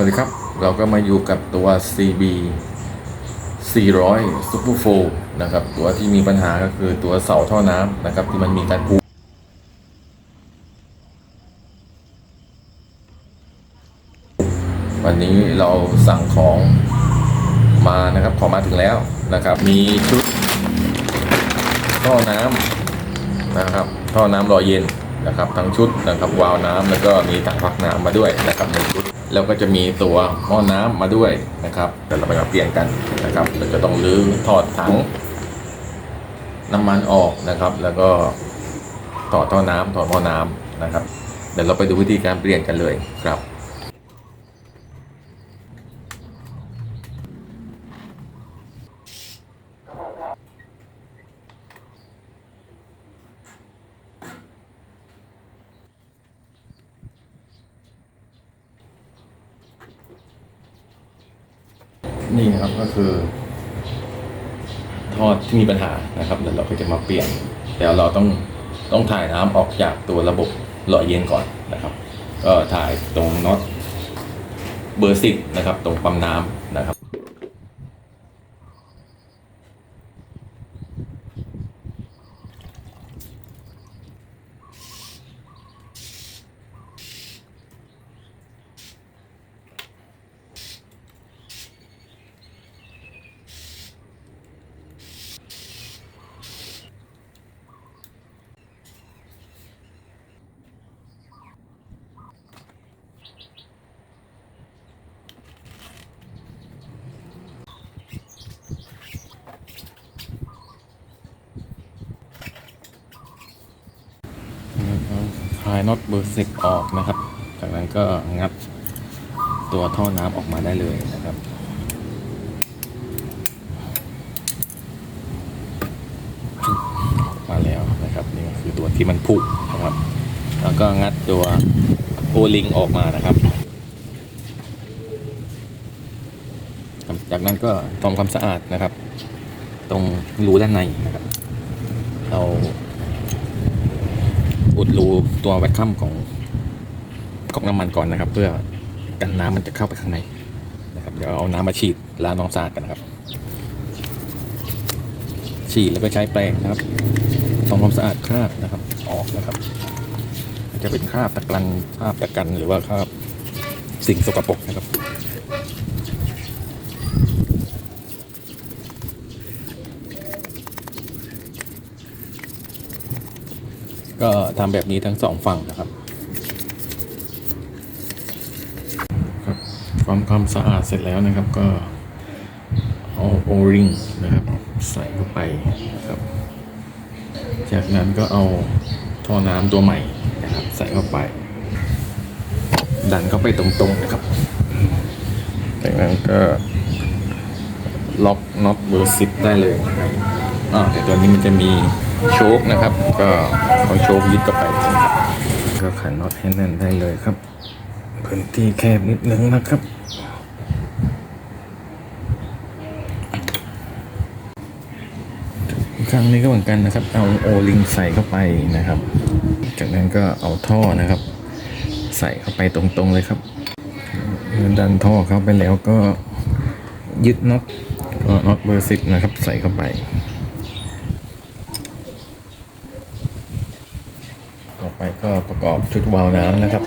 วัสดีครับ เราก็มาอยู่กับตัว CB 400 Super 4นะครับ ตัวที่มีปัญหาก็คือตัวเสาท่อน้ำนะครับ ที่มันมีการพุวันนี้เราสั่งของมานะครับ ของมาถึงแล้วนะครับ มีชุดท่อน้ำนะครับ ท่อน้ำรอเย็นนะครับ ทั้งชุดนะครับ วาล์วน้ำแล้วก็มีถังพักน้ำมาด้วยนะครับในชุด แล้วก็จะมีตัวหม้อน้ำมาด้วยนะครับเดี๋ยวเราไปมาเปลี่ยนกันนะครับ เราจะต้องลื้อถอดถัง น้ำมันออกนะครับ แล้วก็ถอดท่อน้ำถอดหม้อน้ำนะครับ เดี๋ยวเราไปดูวิธีการเปลี่ยนกันเลยครับ นี่ครับก็คือทอดที่มีปัญหานะครับเดี๋ยวเราก็จะมาเปลี่ยน แต่เราต้องต้องถ่ายน้ำออกจากตัวระบบหล่อเย็นก่อนนะครับ ก็ถ่ายตรงน็อตเบอร์สิบนะครับ ตรงปั๊มน้ำนะครับ คลายน็อตเบอร์สิบออกนะครับ จากนั้นก็งัดตัวท่อน้ำออกมาได้เลยนะครับมาแล้วนะครับนี่คือตัวที่มันผุนะครับ แล้วก็งัดตัวโอลิงออกมานะครับ จากนั้นก็ทำความสะอาดนะครับ ตรงรูด้านในนะครับ เรา อุดรูตัวแวคคัมของของน้ำมันก่อนนะครับ เพื่อกันน้ำมันจะเข้าไปข้างในนะครับเดี๋ยวเอาน้ำมาฉีดล้างน้องสะอาดกันนะครับ ฉีดแล้วก็ใช้แปรงนะครับทำความสะอาดคราบนะครับ ออกนะครับ จะเป็นคราบตะกรันคราบตะกันหรือว่าคราบสิ่งสกปรกนะครับ ก็ทำแบบนี้ทั้งสองฝั่งนะครับครับความความสะอาดเสร็จแล้วนะครับก็เอาโอริงนะครับ ใส่เข้าไปนะครับ จากนั้นก็เอาท่อน้ำตัวใหม่นะครับ ใส่เข้าไป ดันเข้าไปตรงๆนะครับ จากนั้นก็ล็อกน็อตเบอร์สิบได้เลยอ่าแต่ตัวนี้มันจะมี โชคนะครับ ก็เอาโชคยึดเข้าไป ก็ขันน็อตให้แน่นได้เลยครับพื้นที่แคบนิดนึงนะครับครั้งนี้ก็เหมือนกันนะครับ เอาโอลิงใส่เข้าไปนะครับ จากนั้นก็เอาท่อนะครับ ใส่เข้าไปตรงๆเลยครับดันท่อเข้าไปแล้วก็ยึดน็อตก็น็อตเบอร์สิบนะครับ ใส่เข้าไป ต่อ ไปก็ประกอบชุดวาล์วน้ำนะครับ